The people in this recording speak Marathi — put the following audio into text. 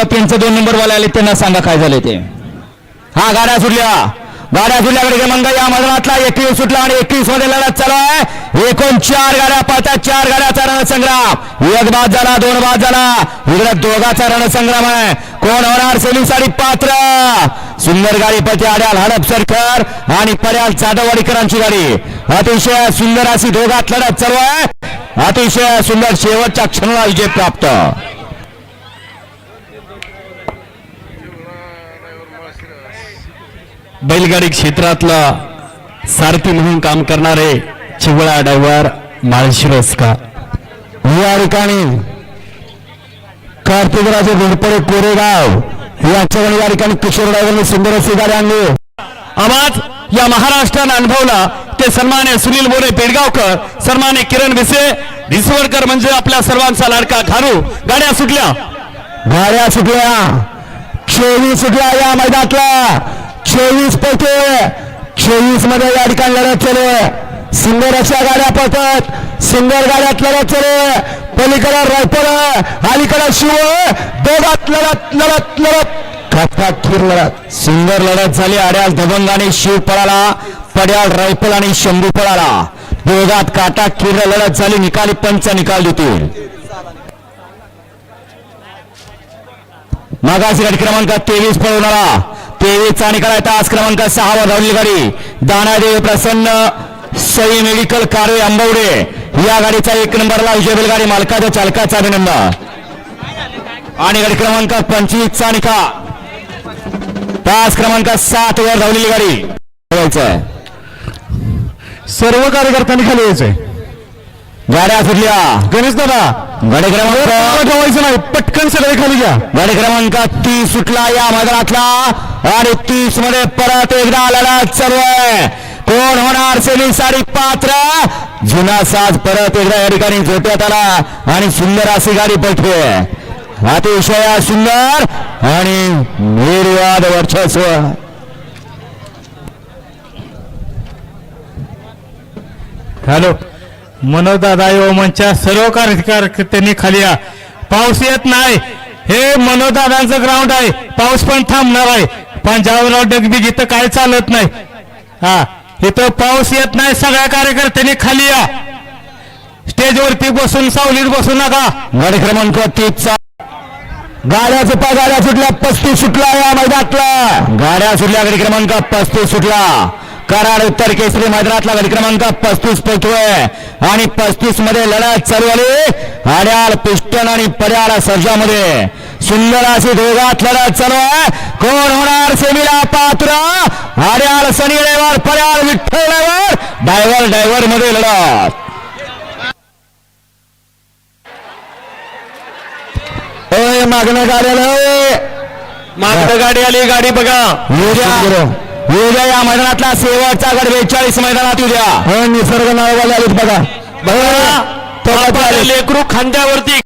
टप्प्यांचे दोन नंबर वाले आले त्यांना सांगा काय झाले ते. हा गाड्या सुटल्या. गाड्या सुटल्याकडे क्रमांक या मैदानातला एकवीस सुटला आणि एकवीसमध्ये लढत चालू आहे. एकूण चार गाड्या पळतात चार गाड्याचा रणसंग्राम. एक बाद झाला दोन बाद झाला. इकडे दोघाचा रणसंग्राम आहे. कोण होणार सेलीसाठी पात्र? सुंदर गाडी पती आड्याल हडप सरकर आणि पर्याल जाधववाडीकरांची गाडी. अतिशय सुंदर अशी दोघात लढत चालू आहे. अतिशय सुंदर शेवटच्या क्षणाला विजय प्राप्त. बैलगाडी क्षेत्रातला सारथी म्हणून काम करणारे चिवळा डायव्हर माळशिरसका. या ठिकाणी कार्तिकराजे घोरपडे कोरेगाव यांच्या या ठिकाणी किशोर डायव्हरने सुंदर स्वीकार आणले. आवाज या महाराष्ट्रानं अनुभवला. ते सन्मान्य सुनील बोरे पेडगावकर सन्मान्य किरण भिसे रिसवडकर म्हणजे आपल्या सर्वांचा लाडका घारू. गाड्या सुटल्या. गाड्या सुटल्या. चोवी सुटल्या या मैदानातला चोवीस पैकी चोवीसमध्ये या ठिकाणी लढत चालू आहे. सिंगर अशा गाड्या पळतात सिंगर गाड्यात लढत चालू आहे. पलीकडे रायपर अलीकडे शिव दोघात लढत लढत लढत खीर लढत सिंगर लढत झाली आड्याल दबंग आणि शिव पळाला पड्याल रायफल आणि शंभू पळाला दोघात काटा खीर लढत झाली निकाली पंच निकाल देतील मागासी गाडी क्रमांक तेवीस पळवणारा तेवीसचा निकाल आहे तास क्रमांक सहा धावली धावलेली गाडी दानादेव प्रसन्न सई मेडिकल कारवे आंबवडे. या गाडीचा एक नंबरला विजय गाडी मालकाच्या चालकाचा अभिनंदन. आणि गाडी क्रमांक पंचवीसचा निकाल तास क्रमांक सात वर धावलेली गाडी. सर्व कार्यकर्त्यांनी खाली यायचंय. गाड्या सुटल्या. गणेश दादा. गाडी क्रमांक ठेवायचं नाही पटकन सगळे खाली घ्या. गाडी क्रमांक तीस सुटला या मैदानातला आणि तीसमध्ये परत एकदा लढत चालू आहे. कोण होणार सेमी साडी पात्र? जुना साज परत एकदा या ठिकाणी झोट्यात आला. आणि सुंदर अशी गाडी पळते अतिशय सुंदर आणि निर्वाद वर्चस्व. हॅलो. मनोदादा योमनच्या सर्व कार्यकर्त्यांनी खाली या. पाऊस येत नाही. हे मनोदादांचं ग्राउंड आहे. पाऊस पण थांबणार आहे. पंजाबराव डगबी इथं काय चालत नाही. हा इथं पाऊस येत नाही. सगळ्या कार्यकर्त्यांनी खाली या. स्टेजवरती बसून सावलीत बसू नका. गाडी क्रमांक तीसचा गाड्या सुटल्या गाड्या सुटल्या पस्तीस सुटला या मैदानातला. गाड्या सुटल्या गाडी क्रमांक पस्तीस सुटला. कराड उत्तर केसरी मैदानातला गाडी क्रमांक पस्तीस पोहोचतोय. आणि पस्तीसमध्ये लढत चालू आली आड्याल पिस्टन आणि पर्याळ सर्जामध्ये. सुंदर अशी दोघात लढत चालू आहे. कोण होणार? सेमीला पात्र. आड्याल सनी ड्रायव्हर पर्याळ विठ्ठल ड्रायव्हर ड्रायव्हर ड्रायव्हरमध्ये लढत मागणं गाड्याला ओय. मागं गाडी आली गाडी बघा. उद्या या मैदानातला शेवटचा गड बेचाळीस मैदानात उद्या. निसर्ग नावाले आलेत बघा. बघा लेकरू खांद्यावरती